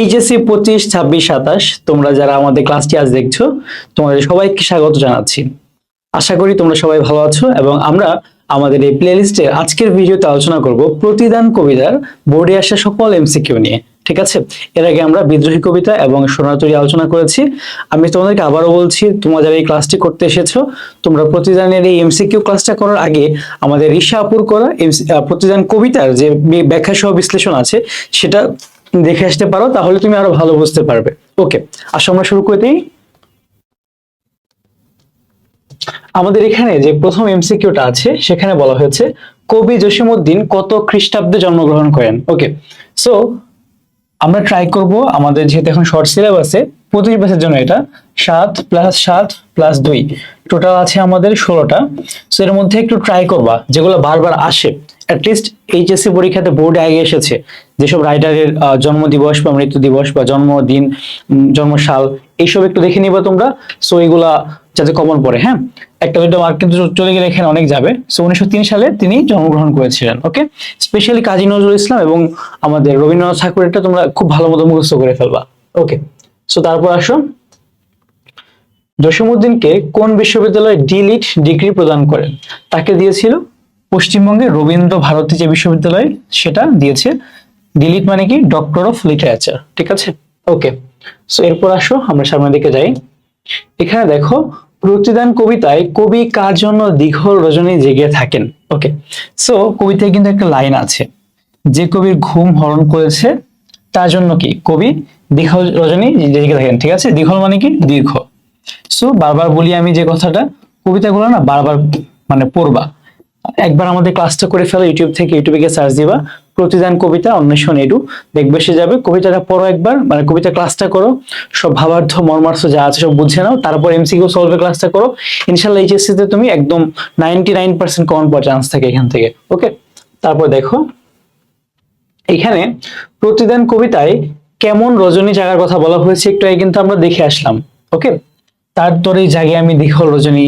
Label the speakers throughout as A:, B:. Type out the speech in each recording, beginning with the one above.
A: HSC পঁচিশ, ছাব্বিশ, সাতাশ, তোমরা যারা আমাদের ক্লাসটি আজ দেখছ, তোমাদের সবাইকে স্বাগত জানাচ্ছি। আশা করি তোমরা সবাই ভালো আছো এবং আমরা আমাদের এই প্লেলিস্টে আজকের ভিডিওতে আলোচনা করব প্রতিদান কবিতার বোর্ডে আসা সকল এমসিকিউ নিয়ে, ঠিক আছে? এর আগে আমরা বিদ্রোহী কবিতা এবং সোনাতরি আলোচনা করেছি। আমি তোমাদেরকে আবারও বলছি, তোমরা যারা এই ক্লাসটি করতে এসেছ, তোমরা প্রতিদানের এই এমসিকিউ ক্লাসটা করার আগে আমাদের ঋষা আপুর করা প্রতিদান কবিতার যে ব্যাখ্যা সহ বিশ্লেষণ আছে, সেটা দেখে আসতে পারো, তাহলে তুমি আরও ভালো বুঝতে পারবে। ওকে আসো আমরা শুরু করে দিই। আমাদের এখানে যে প্রথম এমসিকিউটা আছে, সেখানে বলা হয়েছে, কবি জসিমউদ্দিন কত খ্রিস্টাব্দে জন্মগ্রহণ করেন? ওকে সো আমরা ট্রাই করব, আমাদের যেহেতু এখন শর্ট সিলেবাসে পঁচিশ বছরের জন্য এটা, সাত প্লাস সাত প্লাস দুই। টোটাল আছে আমাদের ষোলোটা। সো এর মধ্যে একটু ট্রাই করবা, যেগুলো বারবার আসে। অ্যাটলিস্ট এইচএসসি পরীক্ষাতে বোর্ডে আগে এসেছে। যেসব রাইটারের জন্ম দিবস বা মৃত্যু দিবস বা জন্মদিন উম, জন্মসাল এইসব একটু দেখে নিবা তোমরা। সো এগুলা যাতে কমন পড়ে হ্যাঁ? একটা দুটো মার্ক কিন্তু চলে গেলে এখানে অনেক যাবে। সো উনিশশো তিন সালে তিনি জন্মগ্রহণ করেছিলেন ওকে স্পেশালি কাজী নজরুল ইসলাম এবং আমাদের রবীন্দ্রনাথ ঠাকুরেরটা তোমরা খুব ভালো মতো মুখস্থ করে ফেলবা ওকে সো তারপর আসো। জসীমউদ্দিনকে কোন বিশ্ববিদ্যালয়ে ডিলিট ডিগ্রি প্রদান করেন? তাকে দিয়েছিল পশ্চিমবঙ্গের রবীন্দ্র ভারতী যে বিশ্ববিদ্যালয় সেটা দিয়েছে ডিলিট মানে কি? ডক্টর অফ লিটারেচার ঠিক আছে? ওকে সো এরপর আসো, আমরা সামনের দিকে যাই। এখানে দেখো, প্রতিদান কবিতায় কবি কার জন্য দীঘল রজনী জেগে থাকেন? ওকে সো কবিতায় কিন্তু একটা লাইন আছে। যে কবির ঘুম হরণ করেছে, তার জন্য কি? কবি দীঘল রজনী জেগে থাকেন, ঠিক আছে? দীঘল মানে কি? দীর্ঘ। সো বারবার বলি আমি যে কথাটা, কবিতাগুলো না বারবার মানে পড়বা। একবার আমাদের ক্লাসটা করে ফেলো ইউটিউব থেকে ইউটিউবে গিয়ে সার্চ দিবা। প্রতিদান কবিতা, অন্বেষণ এডু। দেখবে সে যাবে, কবিতাটা পড়ো একবার মানে কবিতা ক্লাসটা করো। সব ভাবার্থ, মর্মার্থ যা আছে সব বুঝে নাও, তারপর এমসিকিউ সলভের ক্লাসটা করো। ইনশাল্লাহ এইচএসসি তে তুমি একদম নাইনটি নাইন পার্সেন্ট কমন পাওয়ার চান্স থাকে এখান থেকে ওকে তারপর দেখো, এখানে প্রতিদান কবিতায় কেমন রজনী জাগার কথা বলা হয়েছে, একটু আগে কিন্তু আমরা দেখে আসলাম ওকে তারপরে জাগে আমি দীঘল রজনী,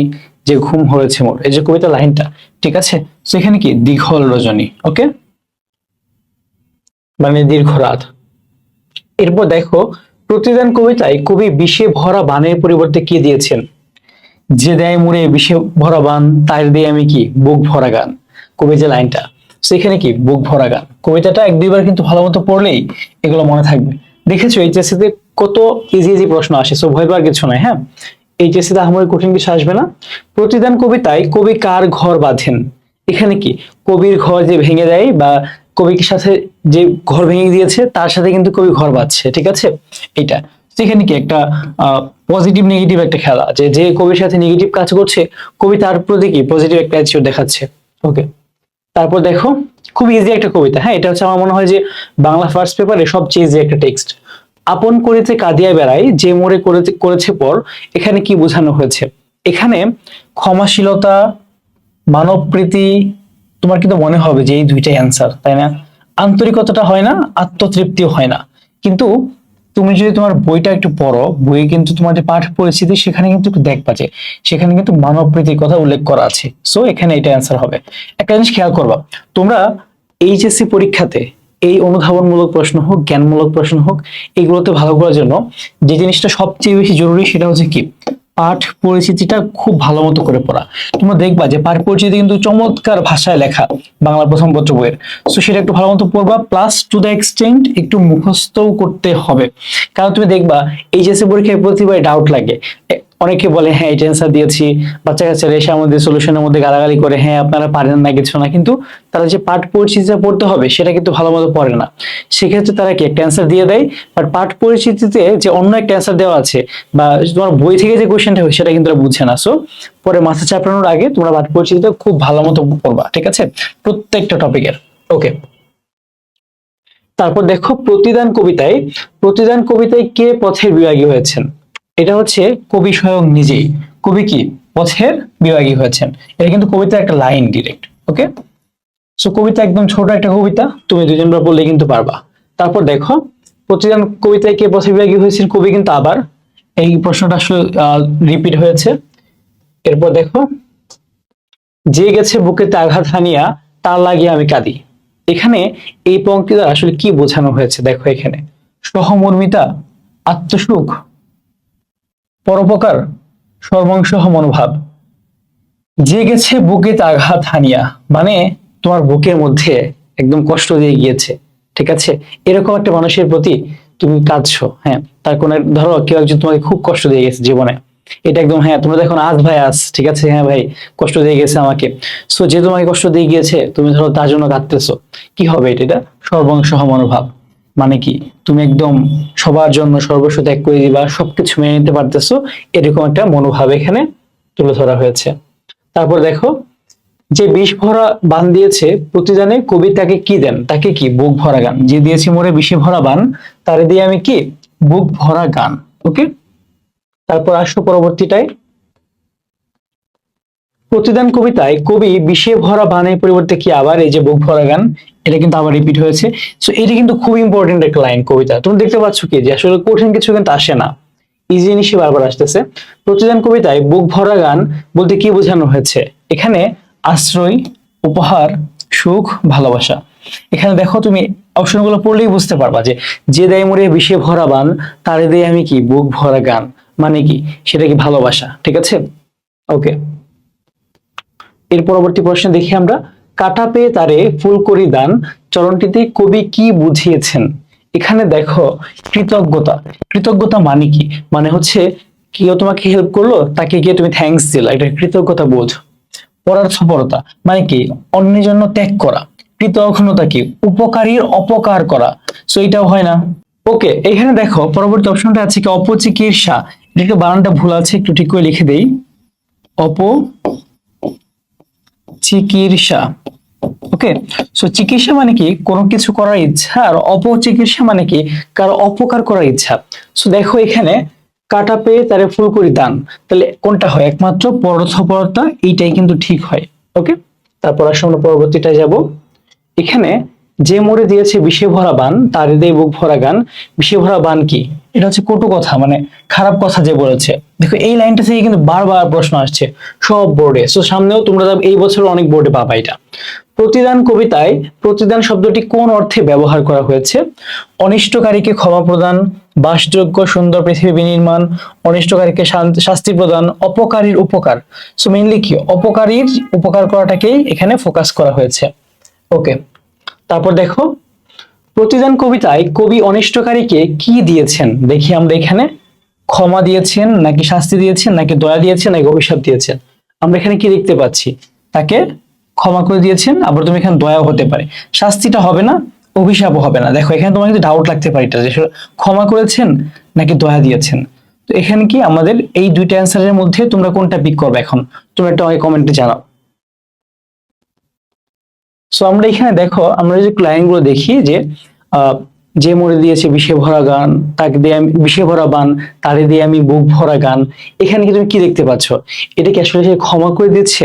A: যে ঘুম হয়েছে মোর। এই যে কবিতা লাইনটা, ঠিক আছে? সেখানে কি? দীঘল রজনী ওকে মানে দীর্ঘ রাত। এরপর দেখো, প্রতিদান কবিতায় কবি বিষে ভরা বানের পরিবর্তে কি দিয়েছেন? যে দেয় মুড়ে বিষে ভরা বান, তার দিয়ে আমি কি? বুক ভরা গান। কবি যে লাইনটা, সেখানে কি? বুক ভরা গান। কবিতাটা এক দুইবার কিন্তু ভালো মতো পড়লেই এগুলো মনে থাকবে। দেখেছ এইচএসসি তে কত ইজি ইজি প্রশ্ন আসে সো ভয় পাওয়ার কিছু নাই হ্যাঁ? এইচএসসি তে আমার কঠিন কিছু আসবে না। প্রতিদান কবিতায় কবি কার ঘর বাঁধেন? এখানে কি? কবির ঘর যে ভেঙে দেয় বা কবির সাথে যে ঘর ভেঙে দিয়েছে, তার সাথে কিন্তু কবি ঘর বাঁধছে, ঠিক আছে? এটা সেখানে কি একটা পজিটিভ নেগেটিভ একটা খেলা, যে যে কবির সাথে নেগেটিভ কাজ করছে, কবি তার প্রতি কি পজিটিভ একটা অ্যাটিটিউড দেখাচ্ছে। ওকে তারপর দেখো, খুব ইজি একটা কবিতা। হ্যাঁ এটা হচ্ছে আমার মনে হয় যে বাংলা ফার্স্ট পেপারে সবচেয়ে ইজি একটা টেক্সট আপন করেছে কাঁদিয়া বেড়াই, যে মোড়ে করেছে করেছে পর, এখানে কি বোঝানো হয়েছে? এখানে ক্ষমাশীলতা মানব প্রীতি তোমার কিন্তু মনে হবে যে এই দুইটাই অ্যান্সার তাই না? আন্তরিকতাটা হয় না, আত্মতৃপ্তিও হয় না। কিন্তু তুমি যদি তোমার বইটা একটু পড়ো বই কিন্তু তোমার যে পাঠ পরিস্থিতি, সেখানে কিন্তু একটু দেখবা যে সেখানে কিন্তু মানব প্রীতির কথা উল্লেখ করা আছে। সো এখানে এটা অ্যান্সার হবে। একটা জিনিস খেয়াল করবা, তোমরা এইচএসসি পরীক্ষাতে এই অনুধাবনমূলক প্রশ্ন হোক, জ্ঞানমূলক প্রশ্ন হোক, এগুলোতে ভালো করার জন্য যে জিনিসটা সবচেয়ে বেশি জরুরি সেটা হচ্ছে কি? পাঠ পরিচিতিটা খুব ভালো মতো করে পড়া। তোমরা দেখবা যে পাঠ পরিচিতি কিন্তু চমৎকার ভাষায় লেখা বাংলা প্রথম পত্র বইয়ের। সো সেটা একটু ভালো মতো পড়বা প্লাস টু দ্য এক্সটেন্ট একটু মুখস্থও করতে হবে। কারণ তুমি দেখবা এইচএসসি পরীক্ষায় প্রতিবার ডাউট লাগে। অনেকে বলে হ্যাঁ এটা অ্যান্সার দিয়েছি। বাচ্চা কাচ্চারা এসে আমাদের সলিউশনের মধ্যে গালাগালি করে হ্যাঁ আপনারা পারেন না, কিছু না। কিন্তু তারা যে পাঠ পরিচিতিটা পড়তে হবে, সেটা কিন্তু ভালো মতো পড়ে না। সেক্ষেত্রে তারা কি একটা অ্যান্সার দিয়ে দেয়? বাট পাঠ পরিচিতিতে যে অন্য একটা অ্যান্সার দেওয়া আছে, বা তোমার বই থেকে যে কোয়েশ্চেনটা হয়, সেটা কিন্তু বুঝছে না। সো পরে মাথা চাপড়ানোর আগে তোমরা পাঠ পরিচিতিটা খুব ভালো মতো পড়বা, ঠিক আছে? প্রত্যেকটা টপিকের ওকে তারপর দেখো, প্রতিদান কবিতায় প্রতিদান কবিতায় কে পথের বিভাগী হয়েছেন? এটা হচ্ছে কবি স্বয়ং নিজেই। কবি কি? পথের বিভাগী হয়েছেন। এটা কিন্তু কবিতা একটা লাইন ডিরেক্ট ওকে সো কবিতা একদম ছোট একটা কবিতা, তুমি দুজনরা বললে কিন্তু পারবা। তারপর দেখো প্রতিদান কবিতায় কে পথের বিভাগী হয়েছেন কবি কিন্তু আবার। এই প্রশ্নটা আসলে রিপিট হয়েছে। এরপর দেখো, যে গেছে বুকেতে আঘাত হানিয়া, তার লাগিয়ে আমি কাঁদি। এখানে এই পঙ্ক্তি দ্বারা আসলে কি বোঝানো হয়েছে? দেখো এখানে। সহমর্মিতা, আত্মসুখ পরোপকার সর্বাংশ মনোভাব। যে গেছে বুকে আঘাত হানিয়া। মানে তোমার বুকের মধ্যে একদম কষ্ট দিয়ে গিয়েছে, ঠিক আছে? এরকম একটা মানুষের প্রতি তুমি কাঁদছো হ্যাঁ? তার কোন ধরো কেউ একজন তোমাকে খুব কষ্ট দিয়ে গেছে জীবনে। এটা একদম হ্যাঁ তোমরা দেখো আজ ভাই, আজ, ঠিক আছে? হ্যাঁ ভাই, কষ্ট দিয়ে গেছে আমাকে। সো যে তোমাকে কষ্ট দিয়ে গিয়েছে, তুমি ধরো তার জন্য কাঁদতেছো। কি হবে এটা? সর্বাংশ মনোভাব। মানে কি? তুমি একদম সবার জন্য সর্বস্ব ত্যাগ করে দিবা, সবকিছু মেনে নিতে পারতেছো, এরকম একটা মনোভাব এখানে তুলে ধরা হয়েছে। তারপর দেখো, যে বিষ ভরা বান দিয়েছে, প্রতিদানে কবি তাকে কি দেন? তাকে কি? বুক ভরা গান। যে দিয়েছি মোরে বিষে ভরা বান, তারে দিয়ে আমি কি? বুক ভরা গান। ওকে? তারপর আসো পরবর্তীটায়। প্রতিদান কবিতায় কবি বিষে ভরা বানের পরিবর্তে কি আবার এই যে বুক ভরা গান এটা কিন্তু আবার রিপিট হয়েছে। সো এটা কিন্তু খুব ইম্পর্টেন্ট একটা লাইন কবিতা। তুমি দেখতে পাচ্ছ কি? যে আসলে কঠিন কিছু কিন্তু আসে না। ইজি জিনিসই বারবার আসতেছে। প্রতিদান কবিতায় বুক ভরা গান বলতে কি বোঝানো হয়েছে? এখানে আশ্রয়, উপহার, সুখ, ভালোবাসা। এখানে দেখো তুমি অপশনগুলো পড়লেই বুঝতে পারবা যে যে দেয় মরে বিষে ভরা বান, তারে দেয় আমি কি? বুক ভরা গান। মানে কি? সেটা কি ভালোবাসা? ঠিক আছে? ওকে এর পরবর্তী প্রশ্ন দেখি আমরা। কাটা পেয়ে তারে ফুল করি দান। চরণটিতে কবি কি বুঝিয়েছেন? এখানে দেখো কৃতজ্ঞতা। কৃতজ্ঞতা মানে কি? মানে হচ্ছে কেউ তোমাকে হেল্প করল, তাকে গিয়ে তুমি থ্যাঙ্কস দিলা। এটা কৃতজ্ঞতা বোধ পরার্থপরতা মানে কি? অন্যের জন্য ত্যাগ করা। কৃতজ্ঞতা কি? উপকারীর অপকার করা। সো এটাও হয় না? ওকে এখানে দেখো পরবর্তী অপশনটা আছে কি? অপচিকিৎসা। এটা একটু বানানটা ভুল আছে, একটু ঠিক করে লিখে দেই। অপ চিকিৎসা। ওকে সো চিকিৎসা মানে কি? কোনো কিছু করার ইচ্ছা আর অপচিকিৎসা মানে কি? কার অপকার করার ইচ্ছা। সো দেখো এখানে কাটা পেয়ে তারে ফুল করি দান। তাহলে কোনটা হয়? একমাত্র পরথপরতা এইটাই কিন্তু ঠিক হয়। ওকে তারপর আসলে আমরা পরবর্তীটায় যাব। এখানে যে মরে দিয়েছে বিষে ভরা বান, তার হৃদয়ে বুক ভরা গান, বিষে ভরা বান কি? এটা হচ্ছে কটু কথা মানে খারাপ কথা যে বলেছে। দেখো, এই লাইনটা থেকে কিন্তু বারবার প্রশ্ন আসছে সব বোর্ডে। সো সামনেও তোমরা এই বছর অনেক বোর্ডে পাবা এটা। প্রতিদান কবিতায় প্রতিদান শব্দটি কোন অর্থে ব্যবহার করা হয়েছে? অনিষ্টকারীকে ক্ষমা প্রদান, বাসযোগ্য সুন্দর পৃথিবী বিনির্মাণ, অনিষ্টকারীকে শাস্তি প্রদান, অপকারীর উপকার। সো মেইনলি কি? অপকারীর উপকার করাটাকেই এখানে ফোকাস করা হয়েছে। ওকে তারপর দেখো প্রতিদান কবিতায় কবি অনিষ্টকারীকে কি দিয়েছেন? দেখি আমরা এখানে ক্ষমা দিয়েছেন, নাকি শাস্তি দিয়েছেন, নাকি দয়া দিয়েছেন, নাকি অভিশাপ দিয়েছেন। আমরা এখানে কি দেখতে পাচ্ছি? তাকে ক্ষমা করে দিয়েছেন, আবার তুমি এখানে দয়াও হতে পারে। শাস্তিটা হবে না, অভিশাপও হবে না। দেখো, এখানে তোমার কিন্তু ডাউট লাগতে পারে এটা, যে ক্ষমা করেছেন, নাকি দয়া দিয়েছেন। তো এখানে কি আমাদের এই দুইটা অ্যান্সারের মধ্যে তোমরা কোনটা পিক করবে এখন? তোমরা একটা কমেন্টে জানাও। সো আমরা এখানে দেখো, আমরা যে লাইনগুলো দেখি যে যে মরে দিয়েছে বিষে ভরা গান, তাকে দিয়ে আমি বিষে ভরা বান, তারে দিয়ে আমি বুক ভরা গান, এখানে কি তুমি কি দেখতে পাচ্ছ? এটা কি আসলে সে ক্ষমা করে দিচ্ছে?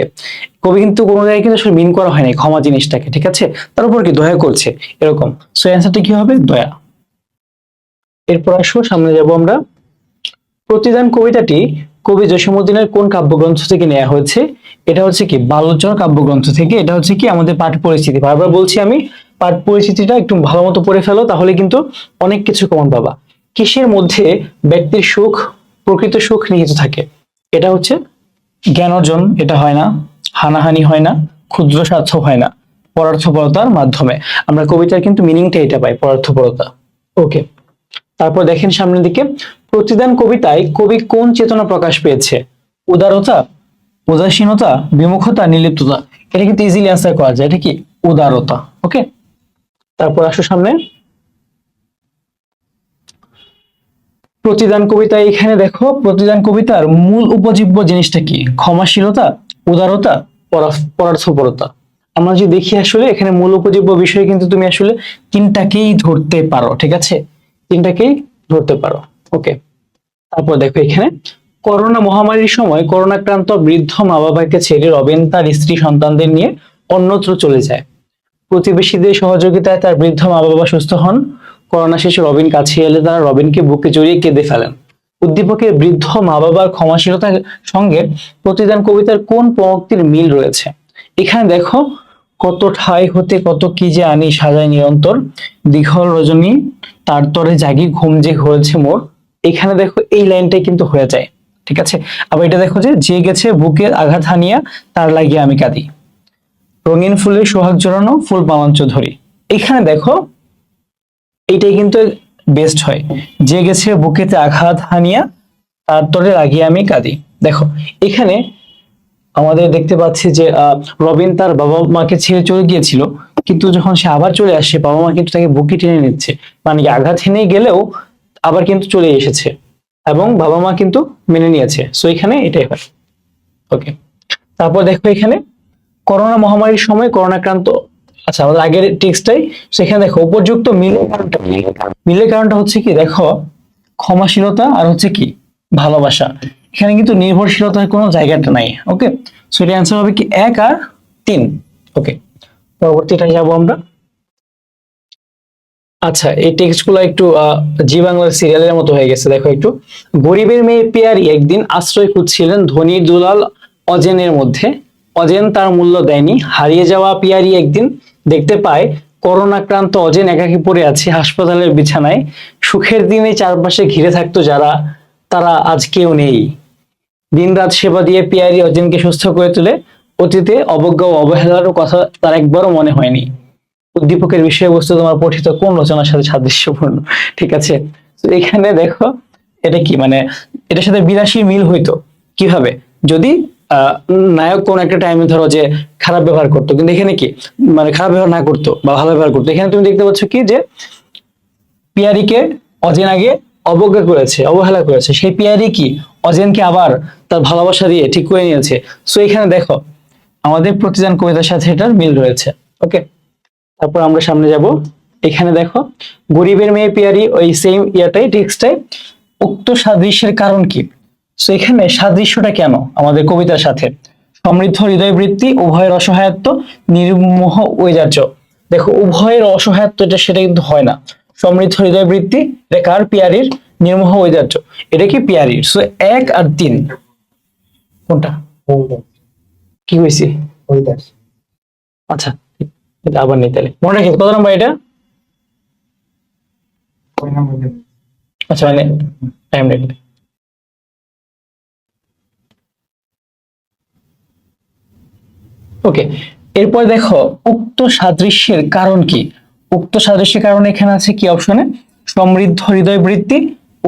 A: কবি কিন্তু কোনো জায়গায় কিন্তু আসলে মিন করা হয়নি ক্ষমা জিনিসটাকে, ঠিক আছে? তার উপর কি দয়া করছে? এরকম। সো অ্যান্সারটা কি হবে? দয়া। এরপর আসো, সামনে যাব আমরা। প্রতিদান কবিতাটি কবি জসীমউদ্দিনের কোন কাব্যগ্রন্থ থেকে নেওয়া হয়েছে? এটা হচ্ছে কি বালোচর কাব্যগ্রন্থ থেকে, এটা হচ্ছে কি আমাদের পাঠ পরিস্থিতি বারবার বলছি আমি, পাঠ পরিস্থিতিটা একটু ভালো মতো পড়ে ফেলো, তাহলে কিন্তু অনেক কিছু কমন পাবা। কিসের মধ্যে ব্যক্তির সুখ, প্রকৃত সুখ নিহিত থাকে? এটা হচ্ছে জ্ঞান অর্জন, এটা হয় না, হানাহানি হয় না, ক্ষুদ্র স্বার্থ হয় না, পরার্থপরতার মাধ্যমে। আমরা কবিতার কিন্তু মিনিংটা এটা পাই, পরার্থপরতা। ওকে তারপর দেখেন সামনের দিকে প্রতিদান কবিতায় কবি কোন চেতনা প্রকাশ পেয়েছে? উদারতা, উদাসীনতা, বিমুখতা, নির্লিপ্ততা? এটা কিন্তু ইজিলি অ্যান্সার করা যায়, এটা কি? উদারতা ওকে তারপর আসো সামনে। প্রতিদান কবিতায় এখানে দেখো, প্রতিদান কবিতার মূল উপজীব্য জিনিসটা কি? ক্ষমাশীলতা, উদারতা পরা- পরার্থপরতা। আমরা যদি দেখি আসলে, এখানে মূল উপজীব্য বিষয়ে কিন্তু তুমি আসলে তিনটাকেই ধরতে পারো, ঠিক আছে? তিনটাকেই ধরতে পারো। ওকে তারপর দেখো এখানে, করোনা মহামারীর সময় করোনাক্রান্ত বৃদ্ধ মা বাবাকে ছেড়ে রবেন তার স্ত্রী সন্তানদের নিয়ে অন্যত্র চলে যায়। প্রতিবেশীদের সহযোগিতায় তার বৃদ্ধ মা বাবা সুস্থ হন। করোনা শেষে রবিন কাছে এলে তারা রবিনকে বুকে জড়িয়ে কেঁদে ফেলেন। উদ্দীপকের বৃদ্ধ মা বাবার ক্ষমাশীলতার সঙ্গে প্রতিদান কবিতার কোন পঙ্ক্তির মিল রয়েছে? এখানে দেখো, কত ঠাই হতে কত কি যে আনি সাজায় নিরন্তর। দীঘল রজনী তার তরে জাগি ঘুম যে হয়েছে মোর। এখানে দেখো এই লাইনটাই কিন্তু হয়ে যায়, ঠিক আছে? আবার এটা দেখো যে যে গেছে বুকে আঘাত হানিয়া, তার লাগিয়ে আমি কাঁদি। রঙিন ফুলের সোহাগ জড়ানো ফুল পালাঞ্চ ধরি এখানে দেখো এইটাই কিন্তু বেস্ট হয়। যে গেছে বুকেতে আঘাত হানিয়া, তার তরে লাগিয়ে আমি কাঁদি। দেখো, এখানে আমাদের দেখতে পাচ্ছি যে রবিন তার বাবা মাকে ছেড়ে চলে গিয়েছিল, কিন্তু যখন সে আবার চলে আসে, বাবা মা কিন্তু তাকে বুকে টেনে নিচ্ছে। মানে আঘাত হেনে গেলেও আবার কিন্তু চলে এসেছে এবং বাবা মা কিন্তু মেনে নিয়েছে। সো এখানে এটাই হয়। ওকে তারপর দেখো এখানে করোনা মহামারীর সময় করোনাক্রান্ত আচ্ছা আমাদের আগের টেক্সটাই সেখানে দেখো, উপযুক্ত মিলের কারণটা? মিলের কারণটা হচ্ছে কি? দেখো, ক্ষমাশীলতা আর হচ্ছে কি? ভালোবাসা। এখানে কিন্তু নির্ভরশীলতার কোনো জায়গাটা নাই। ওকে সো এর অ্যান্সার হবে কি এক আর তিন। ওকে পরবর্তীটা যাব আমরা। আচ্ছা এই টেক্সটগুলো একটু জি বাংলার সিরিয়ালের মতো হয়ে গেছে, দেখো একটু। গরিবের মেয়ে পেয়ারি একদিন আশ্রয় খুঁজছিলেন ধনীর দুলাল অজেনের মধ্যে। অজেন তার মূল্য দেয়নি। হারিয়ে যাওয়া পিয়ারি একদিন দেখতে পায়, করোনাক্রান্ত অজেন একাকী পড়ে আছে হাসপাতালের বিছানায়। সুখের দিনে চারপাশে ঘিরে থাকতো যারা, তারা আজ কেউ নেই। দিনরাত সেবা দিয়ে পিয়ারি অজেনকে সুস্থ করে তুলে। অতীতে অবজ্ঞা ও অবহেলার কথা তার একবারও মনে হয়নি। উদ্দীপকের বিষয়বস্তু তোমার পঠিত কোন রচনার সাথে সাদৃশ্যপূর্ণ? ঠিক আছে? তো এখানে দেখো, এটা কি? মানে এটার সাথে বিরাশি মিল হইতো। কীভাবে? যদি নায়ক কোন একটা টাইমে ধরো যে খারাপ ব্যবহার করতো, কিন্তু এখানে কি? মানে খারাপ ব্যবহার না করতো বা ভালো ব্যবহার করতো। এখানে তুমি দেখতে পাচ্ছ কি যে পিয়ারিকে অজেন আগে অবজ্ঞা করেছে, অবহেলা করেছে। সেই পিয়ারি কি? অজেনকে আবার তার ভালোবাসা দিয়ে ঠিক করে নিয়েছে। সো এখানে দেখো, আমাদের প্রতিদান কবিতার সাথে এটার মিল রয়েছে। ওকে তারপর আমরা সামনে যাব। এখানে দেখো গরিবের মেয়ে পিয়ারি ওই সেম ইয়াটাই টেক্সটাই উক্ত সাদৃশ্যের কারণ কি? সো এখানে সাদৃশ্যটা কেন আমাদের কবিতার সাথে? সমৃদ্ধ হৃদয় বৃত্তি উভয়ের অসহায়ত্ব নির্মোহ ঐরাজ্য দেখো উভয়ের অসহায়ত্ব এটা সেটা কিন্তু হয় না। সমৃদ্ধ হৃদয় বৃত্তি এটা কার পিয়ারির? নির্মোহ ঐরাজ্য এটা কি পিয়ারির? সো এক আর তিন। কোনটা? কি হয়েছে আচ্ছা। আবার নেই তাহলে মনে রাখি কত নাম্বার এটা? আচ্ছা মানে টাইম ওকে এরপর দেখো, উক্ত সাদৃশ্যের কারণ কি? উক্ত সাদৃশ্যের কারণ এখানে আছে কি অপশনে সমৃদ্ধ হৃদয় বৃত্তি,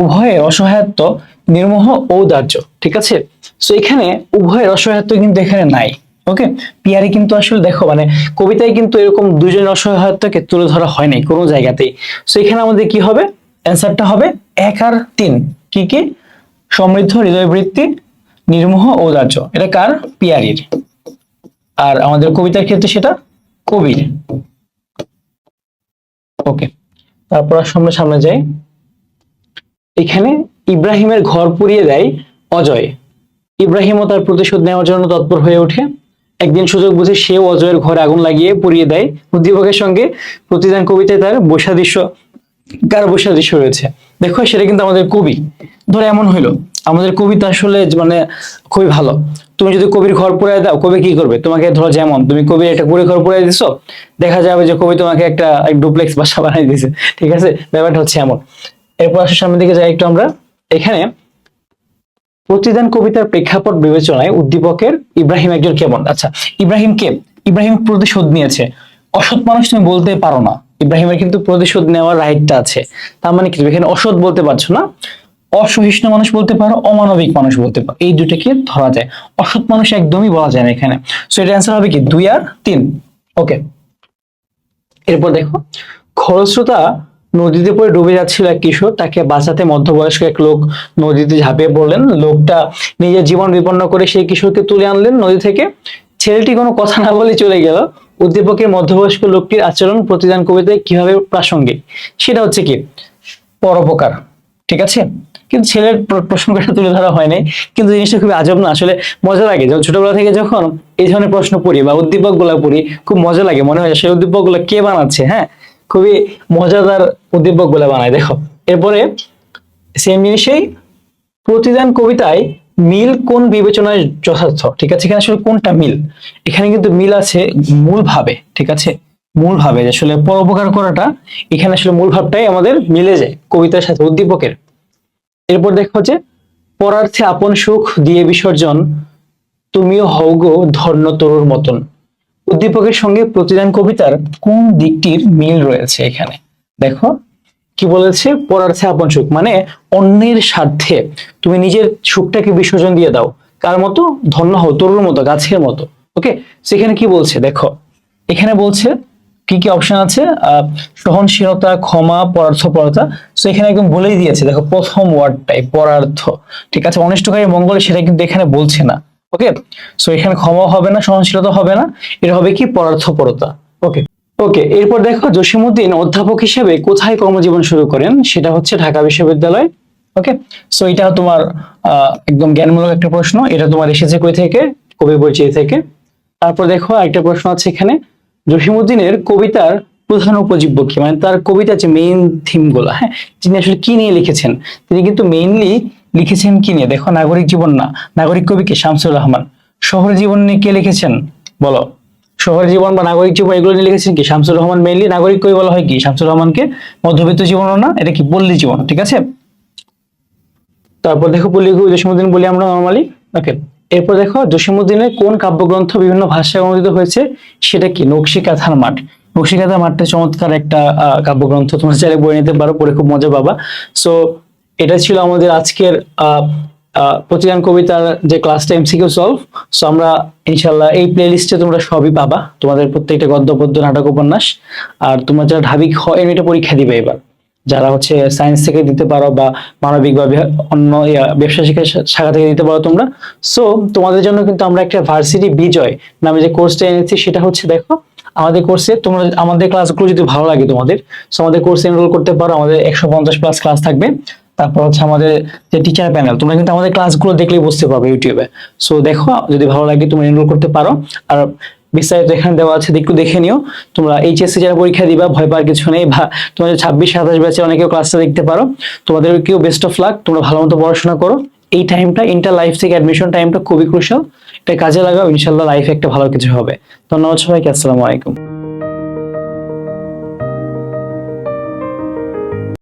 A: উভয়ের অসহায়ত্ব, নির্মোহ ঔদার্য, ঠিক আছে? সো এখানে উভয়ের অসহায়ত্ব কিন্তু এখানে নাই। ওকে পিয়ারি কিন্তু আসলে দেখো মানে কবিতায় কিন্তু এরকম দুজন অসহায়ত্বকে তুলে ধরা হয় নাই কোনো জায়গাতেই। সো এখানে আমাদের কি হবে? অ্যান্সারটা হবে এক আর তিন। কি কি? সমৃদ্ধ হৃদয় বৃত্তি নির্মোহ ঔদার্য এটা কার? পিয়ারির আর আমাদের কবিতার ক্ষেত্রে সেটা কবির। ওকে তারপর সামনে সামনে যাই। এখানে ইব্রাহিমের ঘর পুড়িয়ে দেয় অজয়। ইব্রাহিমও তার প্রতিশোধ নেওয়ার জন্য তৎপর হয়ে ওঠে। একদিন সুযোগ বুঝে সে অজয়ের ঘরে আগুন লাগিয়ে পুড়িয়ে দেয়। উদ্দীপকের সঙ্গে প্রতিদান কবিতায় তার বৈশাদৃশ্য কার বৈশাদৃশ্য রয়েছে? দেখো, সেটা কিন্তু আমাদের কবি। ধরো, এমন হইল। আমাদের কবিতা আসলে মানে খুবই ভালো। তুমি যদি কবির ঘর পুরাই দাও, কবি কি করবে? তোমাকে ধরো যেমন, তুমি কবির একটা কুড়ি ঘর পুরাই দিছো, দেখা যাবে যে কবি তোমাকে একটা ডুপ্লেক্স বাসা বানাই দিছে ঠিক আছে? ব্যাপারটা হচ্ছে এমন। এরপর আসলে সামনের দিকে যাই একটু আমরা। এখানে প্রতিদান কবিতার প্রেক্ষাপট বিবেচনায় উদ্দীপকের ইব্রাহিম একজন কেমন আচ্ছা ইব্রাহিম কে? ইব্রাহিম প্রতিশোধ নিয়েছে। অসৎ মানুষ তুমি বলতে পারো না। ইব্রাহিমের কিন্তু প্রতিশোধ নেওয়ার রাইটটা আছে। তার মানে কি? এখানে অসৎ বলতে পারছ না। অসহিষ্ণু মানুষ বলতে পারো, অমানবিক মানুষ বলতে পারো। এই দুটোকে ধরা যায়। অসৎ মানুষ একদমই বলা যায় না এখানে। সো এটা অ্যান্সার হবে কি? দুই আর তিন। ওকে এরপর দেখো, খরস্রোতা নদীতে পড়ে ডুবে যাচ্ছিল এক কিশোর, তাকে বাঁচাতে মধ্যবয়স্ক এক লোক নদীতে ঝাঁপিয়ে পড়লেন। লোকটা নিজের জীবন বিপন্ন করে সেই কিশোরকে তুলে আনলেন নদী থেকে। ছেলেটি কোনো কথা না বলে চলে গেল। উদ্দীপকের মধ্যবয়স্ক লোকটির আচরণ, প্রতিদান কবিতায় কীভাবে প্রাসঙ্গিক, সেটা হচ্ছে কি? পরোপকার, ঠিক আছে? কিন্তু ছেলের প্রসঙ্গটা তুলে ধরা হয়নি। কিন্তু জিনিসটা খুবই আজব না, আসলে মজা লাগে। যখন ছোটবেলা থেকে যখন এই ধরনের প্রশ্ন পড়ি বা উদ্দীপকগুলা পড়ি, খুব মজা লাগে। মনে হয় সেই উদ্দীপকগুলা কে বানাচ্ছে হ্যাঁ? খুবই মজাদার উদ্দীপকগুলা বানায়, দেখো। এরপরে সেম জিনিসেই প্রতিদান কবিতায় মিল কোন বিবেচনায় যথার্থ? ঠিক আছে? এখানে আসলে কোনটা মিল? এখানে কিন্তু মিল আছে মূল ভাবে ঠিক আছে? মূল ভাবে যে আসলে পরোপকার করাটা, এখানে আসলে মূল ভাবটাই আমাদের মিলে যায়, কবিতার সাথে, উদ্দীপকের। এরপর দেখো যে, পরার্থে আপন সুখ দিয়ে বিসর্জন, তুমিও হও গো ধর্ণ তরুর মতন। উদ্দীপকের সঙ্গে প্রতিদান কবিতার কোন দিকটির মিল রয়েছে এখানে? দেখো, কি বলেছে? পরার্থে আপন সুখ মানে অন্যের স্বার্থে। তুমি নিজের সুখটাকে বিসর্জন দিয়ে দাও। কার মতো? ধন্য হও, তরুর মতো, গাছের মতো। ওকে সেখানে কি বলছে? দেখো, এখানে বলছে, কি কি অপশন আছে? সহনশীলতা, ক্ষমা, পরার্থপরতা। সো এখানে একদম বলেই দিয়েছে, দেখো, প্রথম ওয়ার্ডটাই পরার্থ। ঠিক আছে? অনিষ্টকারী মঙ্গল সেটা কিন্তু এখানে বলছে না। ওকে সো এখানে ক্ষমা হবে না, সহনশীলতা হবে না। এটা হবে কি? পরার্থপরতা ওকে ওকে এরপর দেখো জসিমুদ্দিন অধ্যাপক হিসেবে কোথায় কর্মজীবন শুরু করেন? সেটা হচ্ছে ঢাকা বিশ্ববিদ্যালয়। ওকে সো এটা তোমার একদম জ্ঞানমূলক একটা প্রশ্ন। এটা তোমার এসেছে কই থেকে? কবি পরিচয় থেকে। তারপর দেখো একটা প্রশ্ন আছে এখানে। জসিমুদ্দিনের কবিতার প্রধান উপজীব্য কি? মানে তার কবিতা যে মেইন থিমগুলো হ্যাঁ তিনি আসলে কি নিয়ে লিখেছেন, তিনি কিন্তু মেইনলি লিখেছেন কি নিয়ে? দেখো, নাগরিক জীবন না। নাগরিক কবি কে? শামসুর রহমান। শহর জীবন নিয়ে কে লিখেছেন? বলো। শহর জীবন বা নাগরিক জীবন, এগুলো নিয়ে লিখেছেন কি? শামসুর রহমান মেইনলি নাগরিক কবি বলা হয় কি? শামসুর রহমানকে মধ্যবিত্ত জীবনও না, এটা কি পল্লী জীবন, ঠিক আছে? তারপর দেখো, পল্লী কবি জসীমুদ্দিন বলি আমরা নর্মালি ওকে এরপর দেখো জসীমুদ্দিনের কোন কাব্যগ্রন্থ বিভিন্ন ভাষায় অনুদিত হয়েছে? সেটা কি? নকশি কাঁথার মাঠ। নকশি কাঁথার মাঠটা চমৎকার একটা কাব্যগ্রন্থ। তোমরা চাইলে বই নিতে পারো, পড়ে খুব মজা পাবা। সো এটা ছিল আমাদের আজকের প্রতিদান কবিতার যে ক্লাসটা এমসিকিউ সলভ সো আমরা ইনশাল্লাহ এই প্লে লিস্টে তোমরা সবই পাবা। তোমাদের প্রত্যেকটা গদ্য পদ্য নাটক উপন্যাস আর তোমরা যারা ঢাবি এমনিটা পরীক্ষা দিবে এবার। যারা হচ্ছে সায়েন্স থেকে দিতে পারো বা মানবিক বা অন্য ব্যবসা শিক্ষা শাখা থেকে দিতে পারো তোমরা। সো তোমাদের জন্য কিন্তু আমরা একটা ভার্সিটি বিজয় নামে যে কোর্সটা এনেছি, সেটা হচ্ছে দেখো, আমাদের কোর্সে তোমরা, আমাদের ক্লাসগুলো যদি ভালো লাগে তোমাদের সো আমাদের কোর্সে এনরোল করতে পারো। আমাদের একশো পঞ্চাশ প্লাস ক্লাস থাকবে। তারপর হচ্ছে আমাদের যে টিচার প্যানেল তোমরা কিন্তু আমাদের ক্লাসগুলো দেখলেই বুঝতে পারবে ইউটিউবে সো দেখো, যদি ভালো লাগে তোমরা এনরোল করতে পারো। আর বিস্তারিত এখানে দেওয়া আছে, একটু দেখে নিও। তোমরা এইচএসসি যারা পরীক্ষা দিবা, ভয় পাওয়ার কিছু নেই, বা তোমাদের ছাব্বিশ, সাতাশ ব্যাচে অনেকেও ক্লাসটা দেখতে পারো তোমাদের কেউ বেস্ট অফ লাক তোমরা ভালো মতো পড়াশোনা করো। এই টাইমটা ইন্টার লাইফ থেকে অ্যাডমিশন টাইমটা খুবই ক্রুশাল এটা কাজে লাগাও ইনশাল্লাহ লাইফে একটা ভালো কিছু হবে। ধন্যবাদ সবাইকে, আসসালামু আলাইকুম।